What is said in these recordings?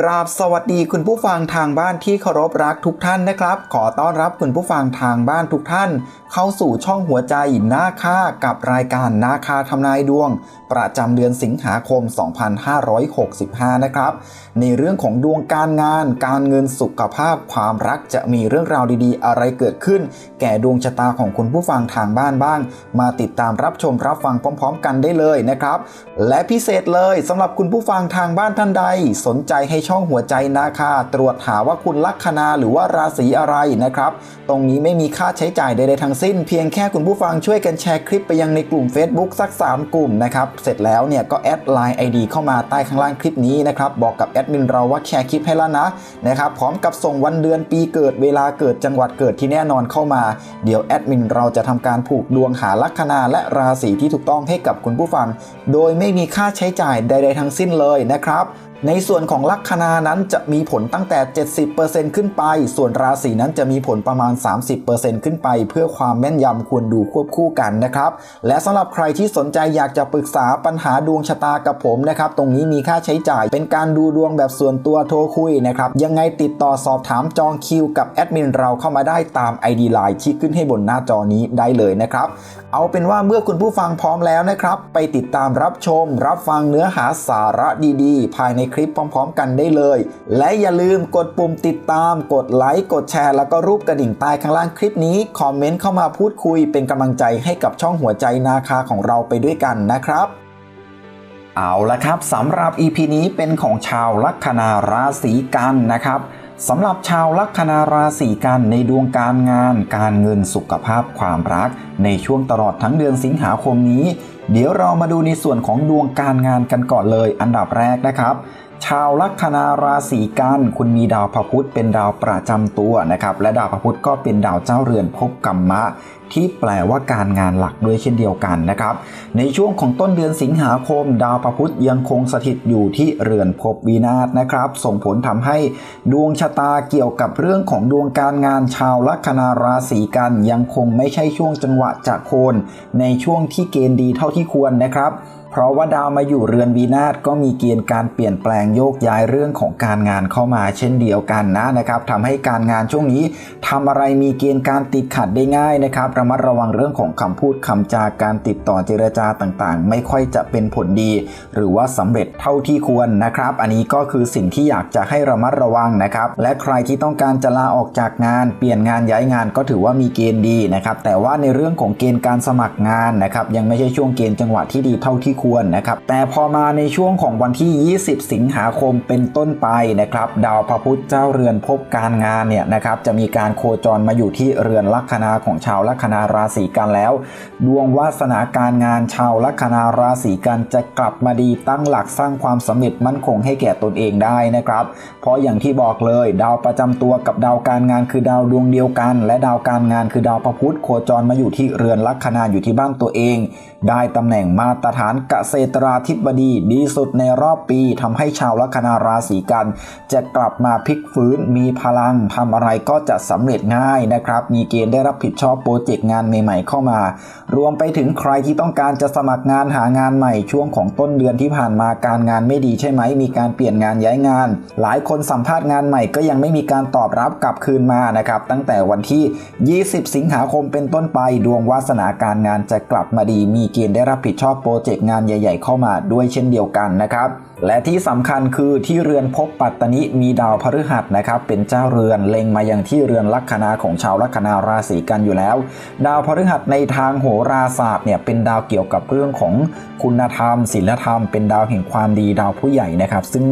กราบสวัสดีคุณผู้ฟังทางบ้านที่เคารพรักทุกท่านนะครับ ขอต้อนรับคุณผู้ฟังทางบ้านทุกท่าน เข้าสู่ช่องหัวใจหน้าค่ากับรายการนาคาทำนายดวง ประจำเดือนสิงหาคม 2565 นะครับ ในเรื่องของดวงการงาน การเงินสุขภาพความรักจะมีเรื่องราวดีๆ อะไรเกิดขึ้น แก่ดวงชะตาของคุณผู้ฟังทางบ้านบ้าง มาติดตามรับชมรับฟังพร้อม ๆ กันได้เลยนะครับ และพิเศษเลยสำหรับคุณผู้ฟังทางบ้านท่านใด สนใจให้ช่องหัวใจนาคาตรวจหาว่าคุณลัคนาหรือว่าราศีอะไรนะครับ ตรงนี้ไม่มีค่าใช้จ่ายใดๆทั้งสิ้น เพียงแค่คุณผู้ฟังช่วยกันแชร์คลิปไปยังในกลุ่ม Facebook สัก 3 กลุ่มนะครับ เสร็จแล้วเนี่ยก็แอดไลน์ ID เข้ามาใต้ข้างล่างคลิปนี้นะครับ บอกกับแอดมินเราว่าแชร์คลิปให้แล้วนะนะครับ พร้อมกับส่งวันเดือนปีเกิดเวลาเกิดจังหวัดเกิดที่แน่นอนเข้ามา เดี๋ยวแอดมินเราจะทำการผูกดวงหาลัคนาและราศีที่ถูกต้องให้กับคุณผู้ฟัง โดยไม่มีค่าใช้จ่ายใด ๆ ทั้งสิ้นเลยนะครับ ในส่วนของลัคนานั้นจะมีผลตั้งแต่ 70%ขึ้นไป ส่วนราศีนั้นจะมีผลประมาณ 30%ขึ้นไป เพื่อความแม่นยำควรดูควบคู่กันนะครับ และสำหรับใครที่สนใจอยากจะปรึกษาปัญหาดวงชะตากับผมนะครับ ตรงนี้มีค่าใช้จ่ายเป็นการดูดวงแบบส่วนตัวโทรคุยนะครับ ยังไงติดต่อสอบถามจองคิวกับแอดมินเราเข้ามาได้ตาม ID Line ที่ขึ้นให้บนหน้าจอนี้ได้เลยนะครับ เอาเป็นว่าเมื่อคุณผู้ฟังพร้อมแล้วนะครับ ไปติดตามรับชม รับฟังเนื้อหาสาระดีๆ ภายในคลิปพร้อม ๆ กันได้เลย และอย่าลืมกดปุ่มติดตาม กดไลค์ กดแชร์ แล้วก็รูปกระดิ่งใต้ข้างล่างคลิปนี้ คอมเมนต์เข้ามาพูดคุยเป็นกำลังใจให้กับช่องหัวใจนาคาของเราไปด้วยกันนะครับเอาละครับสำหรับ EP นี้เป็นของชาวลัคนาราศีกันนะครับ สำหรับชาวลัคนาราศีกันในดวงการงาน การเงินสุขภาพความรัก ในช่วงตลอดทั้งเดือนสิงหาคมนี้ เดี๋ยวเรามาดูในส่วนของดวงการงานกันก่อนเลย อันดับแรกนะครับชาวลัคนาราศีกันคุณมีดาวพระพุธเป็นดาวประจำตัวนะครับ และดาวพระพุธก็เป็นดาวเจ้าเรือนภพกรรมะ ที่แปลว่าการงานหลักด้วยเช่นเดียวกันนะครับในช่วงของต้นเดือนสิงหาคม ดาวพระพุธยังคงสถิตอยู่ที่เรือนภพวินาศนะครับ ส่งผลทำให้ดวงชะตาเกี่ยวกับเรื่องของดวงการงานชาวลัคนาราศีกันยังคงไม่ใช่ช่วงจังหวะจากโคนในช่วงที่เกณฑ์ดีเท่าที่ควรนะครับเพราะว่าดาวมาอยู่เรือนวีนาศก็มีเกณฑ์การเปลี่ยนแปลงโยกย้ายเรื่องของการงานเข้ามาเช่นเดียวกันนะนะครับทำให้การงานช่วงนี้ทำอะไรมีเกณฑ์การติดขัดได้ง่ายนะครับระมัดระวังเรื่องของคำพูดคำจาการติดต่อเจรจาต่างๆ ไม่ค่อยจะเป็นผลดี หรือว่าสำเร็จเท่าที่ควรนะครับ อันนี้ก็คือสิ่งที่อยากจะให้ระมัดระวังนะครับ และใครที่ต้องการจะลาออกจากงาน เปลี่ยนงานย้ายงานก็ถือว่ามีเกณฑ์ดีนะครับ แต่ว่าในเรื่องของเกณฑ์การสมัครงานนะครับยังไม่ใช่ช่วงเกณฑ์จังหวะที่ดีเท่าที่ควรนะครับ แต่พอมาในช่วงของวันที่ 20 สิงหาคมเป็นต้นไปนะครับ ดาวพระพุธเจ้าเรือนภพการงานเนี่ยนะครับจะมีการโคจรมาอยู่ที่เรือนลัคนาของชาวลัคนาราศีกันแล้ว ดวงวาสนาการงานชาวลัคนาราศีกันจะกลับมาดีตั้งหลักสร้างความสำเร็จมั่นคงให้แก่ตนเองได้นะครับ เพราะอย่างที่บอกเลย ดาวประจำตัวกับดาวการงานคือดาวดวงเดียวกัน และดาวการงานคือดาวพระพุธโคจรมาอยู่ที่เรือนลัคนาอยู่ที่บ้านตัวเอง ได้ตำแหน่งมาตรฐานเกษตราธิบดี ดีสุดในรอบปีทำให้ชาวลัคนาราศีกัน จะกลับมาพลิกฟื้นมีพลังทำอะไรก็จะสำเร็จง่ายนะครับ มีเกณฑ์ได้รับผิดชอบโปรเจกต์งานใหม่ๆเข้ามา รวมไปถึงใครที่ต้องการจะสมัครงานหางานใหม่ช่วงของต้นเดือนที่ผ่านมาการงานไม่ดีใช่ไหม มีการเปลี่ยนงานย้ายงาน หลายคนสัมภาษณ์งานใหม่ก็ยังไม่มีการตอบรับกลับคืนมานะครับ ตั้งแต่วันที่ 20 สิงหาคมเป็นต้นไปดวงวาสนาการงานจะกลับมาดี มีเกณฑ์ได้รับผิดชอบโปรเจกต์งานใหญ่ ๆ เข้ามาด้วยเช่นเดียวกันนะครับ และที่สำคัญคือที่เรือนภพปัตตนิมีดาวพฤหัสนะครับเป็นเจ้าเรือนเล็งมายังที่เรือนลัคนาของชาวลัคนาราศีกันอยู่แล้ว ดาวพฤหัสในทางโหราศาสตร์เนี่ยเป็นดาวเกี่ยวกับเรื่องของคุณธรรมศีลธรรม เป็นดาวแห่งความดีดาวผู้ใหญ่นะครับ ซึ่ง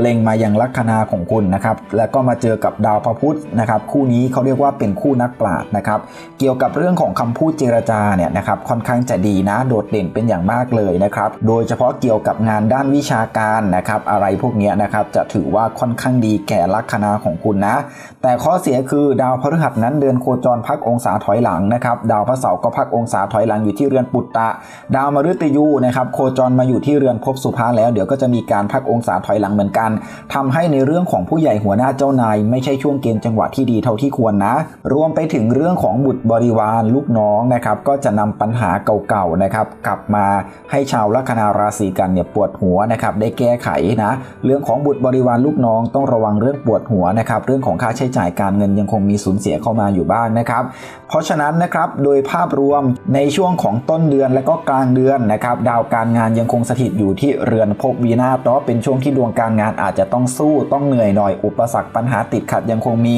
เล็งมาอยังลัคนาของคุณนะครับแล้วก็มาเจอกับดาวพระพุธนะครับคู่นี้เขาเรียกว่าเป็นคู่นักปราชญ์นะครับเกี่ยวกับเรื่องของคำพูดเจรจาเนี่ยนะครับค่อนข้างจะดีนะโดดเด่นเป็นอย่างมากเลยนะครับโดยเฉพาะเกี่ยวกับงานด้านวิชาการนะครับอะไรพวกนี้นะครับจะถือว่าค่อนข้างดีแก่ลัคนาของคุณนะ แต่ข้อเสียคือดาวพฤหัสนั้นเดือนโคจรพักองศาถอยหลังนะครับดาวพระเสาร์ก็พักองศาถอยหลังอยู่ที่เรือนปุตตะ ดาวมฤตยูนะครับโคจรมาอยู่ที่เรือนภพสุภาแล้ว เดี๋ยวก็จะมีการพักองศาถอยหลังเหมือนกันทำให้ในเรื่องของผู้ใหญ่หัวหน้าเจ้านาย ไม่ใช่ช่วงเกณฑ์จังหวะที่ดีเท่าที่ควรนะ รวมไปถึงเรื่องของบุตรบริวารลูกน้องนะครับก็จะนำปัญหาเก่าๆนะครับกลับมาให้ชาวลัคนาราศีกันเนี่ยปวดหัวนะครับได้แก้ก้ไขนะเรื่องของบุตรบริวารลูกน้องต้องระวังเรื่องปวดหัวนะครับเรื่องของค่าใช้จ่ายการเงินยังคงมีสูญเสียเข้ามาอยู่บ้างนะครับ เพราะฉะนั้นนะครับโดยภาพรวมในช่วงของต้นเดือนและก็กลางเดือนนะครับดาวการงานยังคงสถิตอยู่ที่เรือนภพวีนาศเนาะเป็นช่วงที่ดวงการงานอาจจะต้องสู้ต้องเหนื่อยหน่อยอุปสรรคปัญหาติดขัดยังคงมี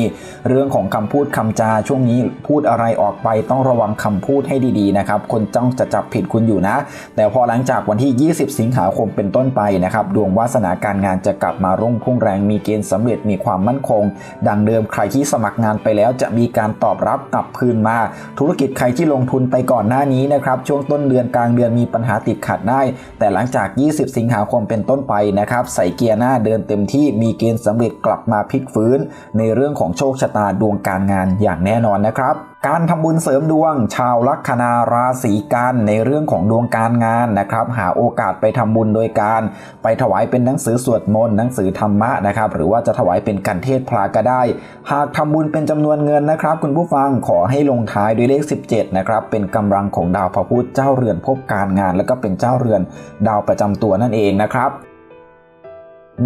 เรื่องของคำพูดคำจาช่วงนี้พูดอะไรออกไปต้องระวังคำพูดให้ดีๆนะครับคนจ้องจะจับผิดคุณอยู่นะ แต่พอหลังจากวันที่ 20 สิงหาคมเป็นต้นไปนะครับดวงวาสนาการงานจะกลับมารุ่งพุ่งแรงมีเกณฑ์สำเร็จมีความมั่นคง ดังเดิมใครที่สมัครงานไปแล้วจะมีการตอบรับกลับคืนมา ธุรกิจใครที่ลงทุนไปก่อนหน้านี้นะครับช่วงต้นเดือนกลางเดือนมีปัญหาติดขัดได้ แต่หลังจาก 20 สิงหาคมเป็นต้นไปนะครับใส่เกียร์หน้าเดินเต็มที่มีเกณฑ์สำเร็จกลับมาพลิกฟื้น ในเรื่องของโชคชะตาดวงการงานอย่างแน่นอนนะครับ การทำบุญเสริมดวง ชาวลัคนาราศีกันในเรื่องของดวงการงานนะครับ หาโอกาสไปทำบุญโดยการ ไปถวายเป็นหนังสือสวดมนต์หนังสือธรรมะนะครับ หรือว่าจะถวายเป็นกันเทศพลาก็ได้ หากทำบุญเป็นจำนวนเงินนะครับ คุณผู้ฟังขอให้ลงท้ายด้วยเลข 17นะครับเป็นกำลังของดาวพระพุธเจ้าเรือนภพการงาน แล้วก็เป็นเจ้าเรือนดาวประจำตัวนั่นเองนะครับ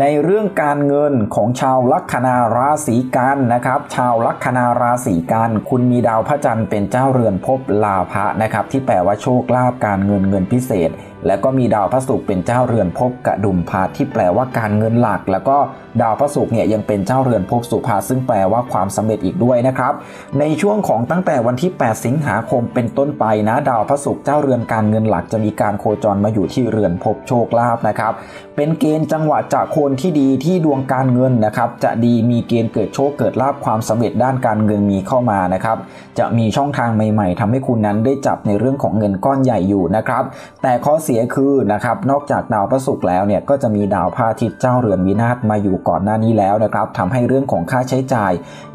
ในเรื่องการเงินของชาวลัคนาราศีกันนะครับ ชาวลัคนาราศีกันคุณมีดาวพระจันทร์เป็นเจ้าเรือนภพลาภะนะครับ ที่แปลว่าโชคลาภการเงินเงินพิเศษ แล้วก็มีดาวพระศุกร์เป็นเจ้าเรือนภพกระดุมพาที่แปลว่าการเงินหลัก แล้วก็ดาวพระศุกร์เนี่ยยังเป็นเจ้าเรือนภพสุภาซึ่งแปลว่าความสำเร็จอีกด้วยนะครับ ในช่วงของตั้งแต่วันที่ 8 สิงหาคมเป็นต้นไปนะดาวพระศุกร์เจ้าเรือนการเงินหลักจะมีการโคจรมาอยู่ที่เรือนภพโชคลาภนะครับ เป็นเกณฑ์จังหวะจากคนที่ดีที่ดวงการเงินนะครับจะดีมีเกณฑ์เกิดโชคเกิดลาภความสำเร็จด้านการเงินมีเข้ามานะครับจะมีช่องทางใหม่ ๆทำให้คุณนั้นได้จับในเรื่องของเงินก้อนใหญ่อยู่นะครับแต่ข้อเสียคือนะครับนอกจากดาวพระศุกร์แล้วเนี่ยก็จะมีดาวพระอาทิตย์เจ้าเรือนวินาศมาอยู่ก่อนหน้านี้แล้วนะครับทำให้เรื่องของค่าใช้จ่าย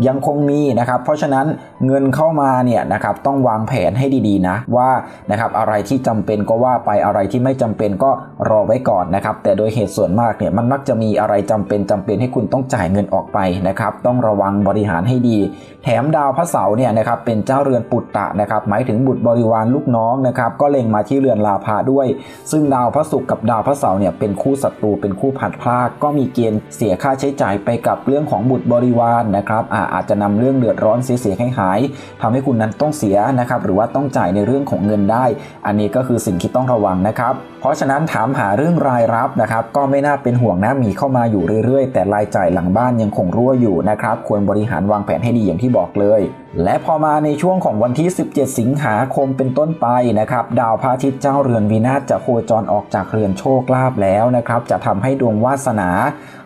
ยังคงมีนะครับเพราะฉะนั้นเงินเข้ามาเนี่ยนะครับต้องวางแผนให้ดีๆนะว่านะครับอะไรที่จำเป็นก็ว่าไปอะไรที่ไม่จำเป็นก็รอไว้ก่อนนะครับแต่โดยเหตุส่วนมากเนี่ยมันมักจะมีอะไรจำเป็นจำเป็นให้คุณต้องจ่ายเงินออกไปนะครับต้องระวังบริหารให้ดี แถมดาวพระเสาร์เนี่ยนะครับเป็นเจ้าเรือนปุตตะนะครับหมายถึงบุตรบริวารลูกน้องนะครับก็เล็งมาที่เรือนลาภาด้วยซึ่งดาวพระศุกร์กับดาวพระเสาร์เนี่ยเป็นคู่ศัตรูเป็นคู่ผัดพลาดก็มีเกณฑ์เสียค่าใช้จ่ายไปกับเรื่องของบุตรบริวารนะครับอาอาจจะนำเรื่องเดือดร้อนเสียเสียหายหายทำให้คุณนั้นต้องเสียนะครับหรือว่าต้องจ่ายในเรื่องของเงินได้ อันนี้ก็คือสิ่งที่ต้องระวังนะครับเพราะฉะนั้นถามหาเรื่องรายรับนะครับ ก็ไม่น่าเป็นห่วงนะมีเข้ามาอยู่เรื่อยๆ แต่รายจ่ายหลังบ้านยังคงรั่วอยู่นะครับ ควรบริหารวางแผนให้ดีอย่างที่บอกเลย และพอมาในช่วงของวันที่ 17 สิงหาคมเป็นต้นไปนะครับ ดาวพระอาทิตย์เจ้าเรือนวีนาศจะโคจรออกจากเรือนโชคลาภแล้วนะครับ จะทำให้ดวงวาสนา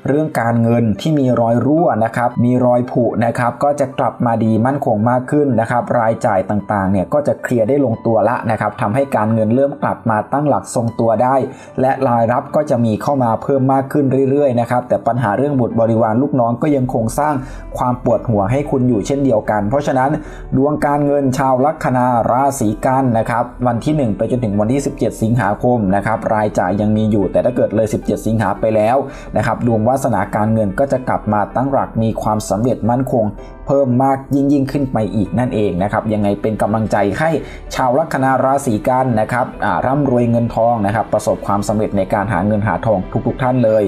เรื่องการเงินที่มีรอยรั่วนะครับมีรอยผุนะครับก็จะกลับมาดีมั่นคงมากขึ้นนะครับรายจ่ายต่างๆเนี่ยก็จะเคลียร์ได้ลงตัวละนะครับทำให้การเงินเริ่มกลับมาตั้งหลักทรงตัวได้ และรายรับก็จะมีเข้ามาเพิ่มมากขึ้นเรื่อยๆนะครับแต่ปัญหาเรื่องบุตรบริวารลูกน้องก็ยังคงสร้างความปวดหัวให้คุณอยู่เช่นเดียวกัน เพราะฉะนั้นดวงการเงินชาวลัคนาราศีกันนะครับวันที่ 1 ไปจนถึงวันที่ 17 สิงหาคมนะครับรายจ่ายยังมีอยู่แต่ถ้าเกิดเลย 17 สิงหาไปแล้วนะครับดวงวาสนาการเงินก็จะกลับมาตั้งหลักมีความสำเร็จมั่นคงเพิ่มมากยิ่งยิ่งขึ้นไปอีกนั่นเองนะครับยังไงเป็นกำลังใจให้ชาวลัคนาราศีกันนะครับร่ำรวยเงินทองนะครับ ประสบความสำเร็จในการหาเงินหาทองทุกๆท่านเลย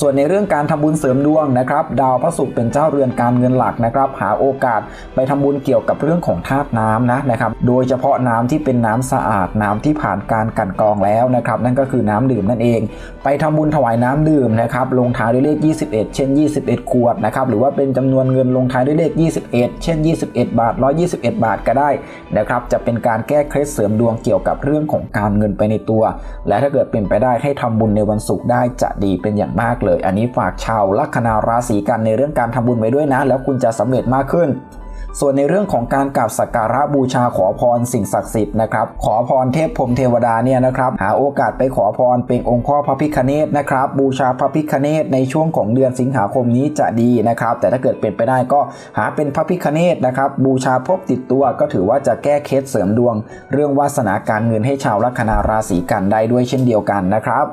ส่วนในเรื่องการทำบุญเสริมดวงนะครับ ดาวพระศุกร์เป็นเจ้าเรือนการเงินหลักนะครับ หาโอกาสไปทำบุญเกี่ยวกับเรื่องของธาตุน้ำนะนะครับ โดยเฉพาะน้ำที่เป็นน้ำสะอาดน้ำที่ผ่านการกันกรองแล้วนะครับ นั่นก็คือน้ำดื่มนั่นเอง ไปทำบุญถวายน้ำดื่มนะครับลงท้ายด้วยเลข 21 เช่น 21 ขวดนะครับหรือว่าเป็นจำนวนเงินลงท้ายด้วยเลข21 เช่น 21 บาท 121 บาทก็ได้นะครับจะเป็นการแก้เคล็ดเสริมดวงเกี่ยวกับเรื่องของการเงินไปในตัว และถ้าเกิดเป็นไปได้ให้ทำบุญในวันศุกร์ได้จะดีเป็นอย่างมากเลย อันนี้ฝากชาวลัคนาราศีกันในเรื่องการทำบุญไว้ด้วยนะ แล้วคุณจะสำเร็จมากขึ้น ส่วนในเรื่องของการกราบสักการะบูชาขอพรสิ่งศักดิ์สิทธิ์นะครับ ขอพรเทพพรมเทวดาเนี่ยนะครับหาโอกาสไปขอพรเป็นองค์พ่อพระพิคเนตนะครับ บูชาพระพิคเนตในช่วงของเดือนสิงหาคมนี้จะดีนะครับ แต่ถ้าเกิดเป็นไปได้ก็หาเป็นพระพิคเนตนะครับ บูชาพบติดตัวก็ถือว่าจะแก้เคล็ดเสริมดวง เรื่องวาสนาการเงินให้ชาวลัคนาราศีกันได้ด้วยเช่นเดียวกันนะครับ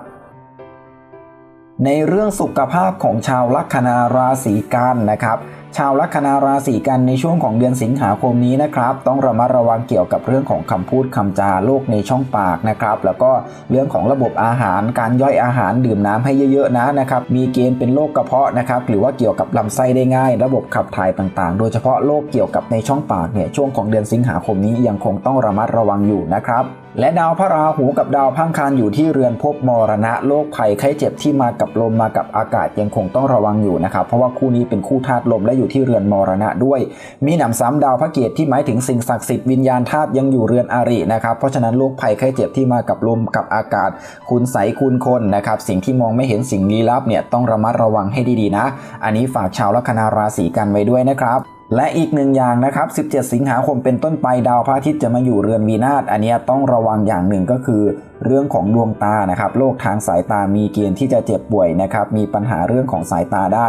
ในเรื่องสุขภาพของชาวลัคนาราศีกันนะครับ ชาวลัคนาราศีกันในช่วงของเดือนสิงหาคมนี้นะครับ ต้องระมัดระวังเกี่ยวกับเรื่องของคำพูดคำจาโรคในช่องปากนะครับ แล้วก็เรื่องของระบบอาหารการย่อยอาหารดื่มน้ำให้เยอะๆนะนะครับ มีเกณฑ์เป็นโรคกระเพาะนะครับ หรือว่าเกี่ยวกับลำไส้ได้ง่าย ระบบขับถ่ายต่างๆ โดยเฉพาะโรคเกี่ยวกับในช่องปากเนี่ยช่วงของเดือนสิงหาคมนี้ยังคงต้องระมัดระวังอยู่นะครับ และดาวพระราหูกับดาวพังคารอยู่ที่เรือนภพมรณะโรคภัยไข้เจ็บที่มากับลมมากับอากาศยังคงต้องระวังอยู่นะครับ เพราะว่าคู่นี้เป็นคู่ธาตุลมและอยู่ที่เรือนมรณะด้วย มีหนำซ้ำดาวพระเกตที่หมายถึงสิ่งศักดิ์สิทธิ์วิญญาณธาตุยังอยู่เรือนอารินะครับ เพราะฉะนั้นโรคภัยไข้เจ็บที่มากับลมกับอากาศ คุณใสคุณคนนะครับสิ่งที่มองไม่เห็นสิ่งลี้ลับเนี่ยต้องระมัดระวังให้ดีๆนะ อันนี้ฝากชาวลัคนาราศีกันไว้ด้วยนะครับ และอีกหนึ่งอย่างนะครับ 17 สิงหาคมเป็นต้นไปดาวพระอาทิตย์จะมาอยู่เรือนวีนาศอันนี้ต้องระวังอย่างหนึ่งก็คือ เรื่องของดวงตานะครับโรคทางสายตามีเกณฑ์ที่จะเจ็บป่วยนะครับ มีปัญหาเรื่องของสายตาได้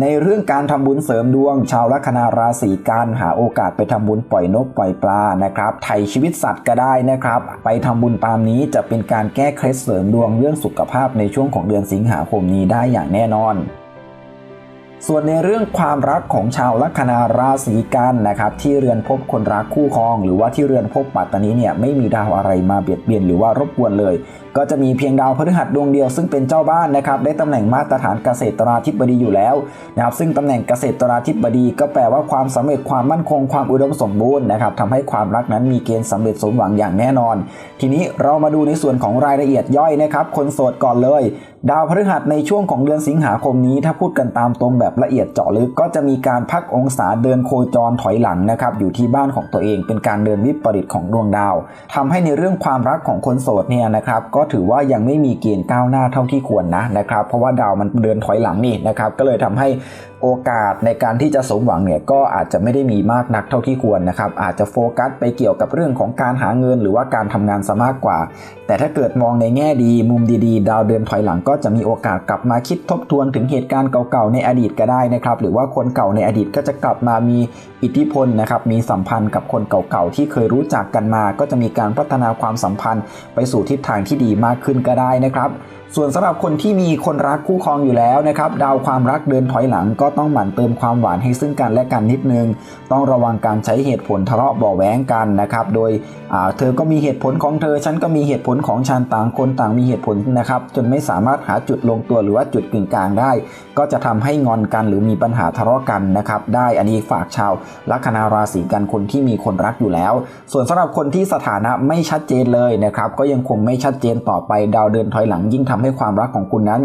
ในเรื่องการทำบุญเสริมดวง ชาวลัคนาราศีกันหาโอกาสไปทำบุญปล่อยนกปล่อยปลานะครับไถ่ชีวิตสัตว์ก็ได้นะครับ ไปทำบุญตามนี้จะเป็นการแก้เคล็ดเสริมดวงเรื่องสุขภาพในช่วงของเดือนสิงหาคมนี้ได้อย่างแน่นอน ส่วนในเรื่องความรักของชาวลัคนาราศีกันนะครับที่เรือนพบคนรักคู่ครอง หรือว่าที่เรือนพบปัตตานีเนี่ยไม่มีดาวอะไรมาเบียดเบียนหรือว่ารบกวนเลย ก็จะมีเพียงดาวพฤหัสดวงเดียวซึ่งเป็นเจ้าบ้านนะครับได้ตำแหน่งมาตรฐานเกษตราธิบดีอยู่แล้วนะครับซึ่งตำแหน่งเกษตราธิบดีก็แปลว่าความสำเร็จความมั่นคงความอุดมสมบูรณ์นะครับทำให้ความรักนั้นมีเกณฑ์สำเร็จสมหวังอย่างแน่นอน ทีนี้เรามาดูในส่วนของรายละเอียดย่อยนะครับคนโสดก่อนเลย ดาวพฤหัสในช่วงของเดือนสิงหาคมนี้ ถ้าพูดกันตามตรงแบบละเอียดเจาะลึกก็จะมีการพักองศาเดินโคจรถอยหลังนะครับอยู่ที่บ้านของตัวเองเป็นการเดินวิปริตของดวงดาวทำให้ในเรื่องความรักของคนโสดเนี่ยนะครับก็ถือว่ายังไม่มีเกณฑ์ก้าวหน้าเท่าที่ควรนะนะครับเพราะว่าดาวมันเดินถอยหลังนี่นะครับก็เลยทำให้ โอกาสในการที่จะสมหวังเนี่ยก็อาจจะไม่ได้มีมากนักเท่าที่ควรนะครับ อาจจะโฟกัสไปเกี่ยวกับเรื่องของการหาเงินหรือว่าการทำงานซะมากกว่า แต่ถ้าเกิดมองในแง่ดี มุมดีๆ ดาวเดินถอยหลังก็จะมีโอกาสกลับมาคิดทบทวนถึงเหตุการณ์เก่าๆในอดีตก็ได้นะครับ หรือว่าคนเก่าในอดีตก็จะกลับมามีอิทธิพลนะครับมีสัมพันธ์กับคนเก่าๆที่เคยรู้จักกันมา ก็จะมีการพัฒนาความสัมพันธ์ ไปสู่ทิศทางที่ดีมากขึ้นก็ได้นะครับ ส่วนสำหรับคนที่มีคนรักคู่ครองอยู่แล้วนะครับดาวความรักเดินถอยหลังก็ต้องหมั่นเติมความหวานให้ซึ่งกันและกันนิดนึง ต้องระวังการใช้เหตุผลทะเลาะเบาะแว้งกันนะครับ โดยเธอก็มีเหตุผลของเธอ ฉันก็มีเหตุผลของฉันต่างคนต่างมีเหตุผลนะครับ จนไม่สามารถหาจุดลงตัวหรือว่าจุดกึ่งกลางได้ ก็จะทำให้งอนกันหรือมีปัญหาทะเลาะกันนะครับ ได้อันนี้ฝากชาวลัคนาราศีกันคนที่มีคนรักอยู่แล้ว ส่วนสำหรับคนที่สถานะไม่ชัดเจนเลยนะครับก็ยังคงไม่ชัดเจนต่อไปดาวเดินถอยหลังยิ่งทำให้ความรักของคุณนั้น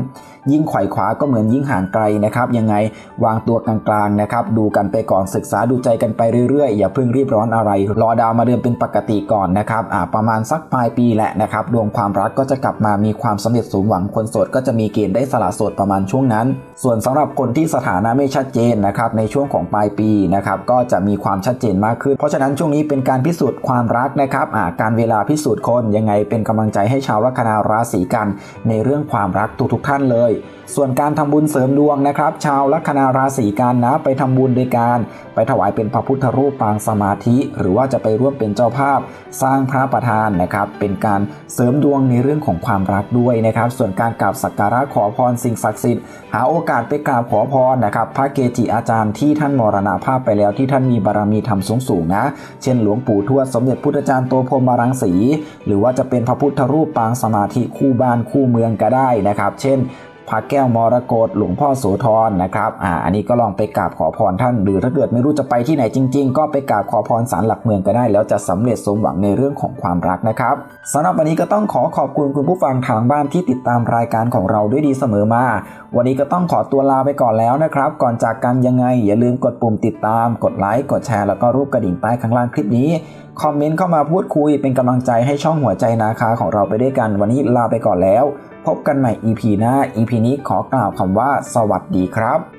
ยิ่งไขว่คว้าก็เหมือนยิ่งห่างไกลนะครับยังไงวางตัวกลางๆนะครับดูกันไปก่อนศึกษาดูใจกันไปเรื่อยๆ อย่าเพิ่งรีบร้อนอะไร รอดาวมาเดือนเป็นปกติก่อนนะครับอ่าประมาณสักปลายปีแหละนะครับดวงความรักก็จะกลับมามีความสำเร็จสมหวังคนโสดก็จะมีเกณฑ์ได้สละโสดประมาณช่วงนั้น ส่วนสำหรับคนที่สถานะไม่ชัดเจนนะครับในช่วงของปลายปีนะครับก็จะมีความชัดเจนมากขึ้น เพราะฉะนั้นช่วงนี้เป็นการพิสูจน์ความรักนะครับอ่าการเวลาพิสูจน์คนยังไงเป็นกำลังใจให้ชาวลัคนาราศีกันในเรื่องความรักทุกๆท่านเลย ส่วนการทำบุญเสริมดวงนะครับ ชาวลัคนาราศีกันนะไปทำบุญโดยการ ไปถวายเป็นพระพุทธรูปปางสมาธิ หรือว่าจะไปร่วมเป็นเจ้าภาพสร้างพระประธานนะครับ เป็นการเสริมดวงในเรื่องของความรักด้วยนะครับ ส่วนการกราบสักการะขอพรสิ่งศักดิ์สิทธิ์หาโอกาสไปกราบขอพรนะครับ พระเกจิอาจารย์ที่ท่านมรณาภาพไปแล้วที่ท่านมีบารมีธรรมสูงสูงนะ เช่นหลวงปู่ทวดสมเด็จพุทธจารย์โตพรหมรังสี หรือว่าจะเป็นพระพุทธรูปปางสมาธิคู่บ้านคู่เมืองก็ได้นะครับ เช่น พระแก้วมรกตหลวงพ่อโสธรนะครับอ่าอันนี้ก็ลองไปกราบขอพรท่าน หรือถ้าเกิดไม่รู้จะไปที่ไหนจริง ๆ ก็ไปกราบขอพรศาลหลักเมืองก็ได้ แล้วจะสำเร็จสมหวังในเรื่องของความรักนะครับสำหรับวันนี้ก็ต้องขอขอบคุณคุณผู้ฟังทางบ้านที่ติดตามรายการของเราด้วยดีเสมอมา วันนี้ก็ต้องขอตัวลาไปก่อนแล้วนะครับ ก่อนจากกันยังไงอย่าลืมกดปุ่มติดตาม กดไลค์กดแชร์แล้วก็รูปกระดิ่งใต้ข้างล่างคลิปนี้ คอมเมนต์เข้ามาพูดคุยเป็นกำลังใจให้ช่องหัวใจนาคาของเราไปด้วยกัน วันนี้ลาไปก่อนแล้ว พบกันใหม่ EP หน้า EP นี้ขอกล่าวคำว่า สวัสดีครับ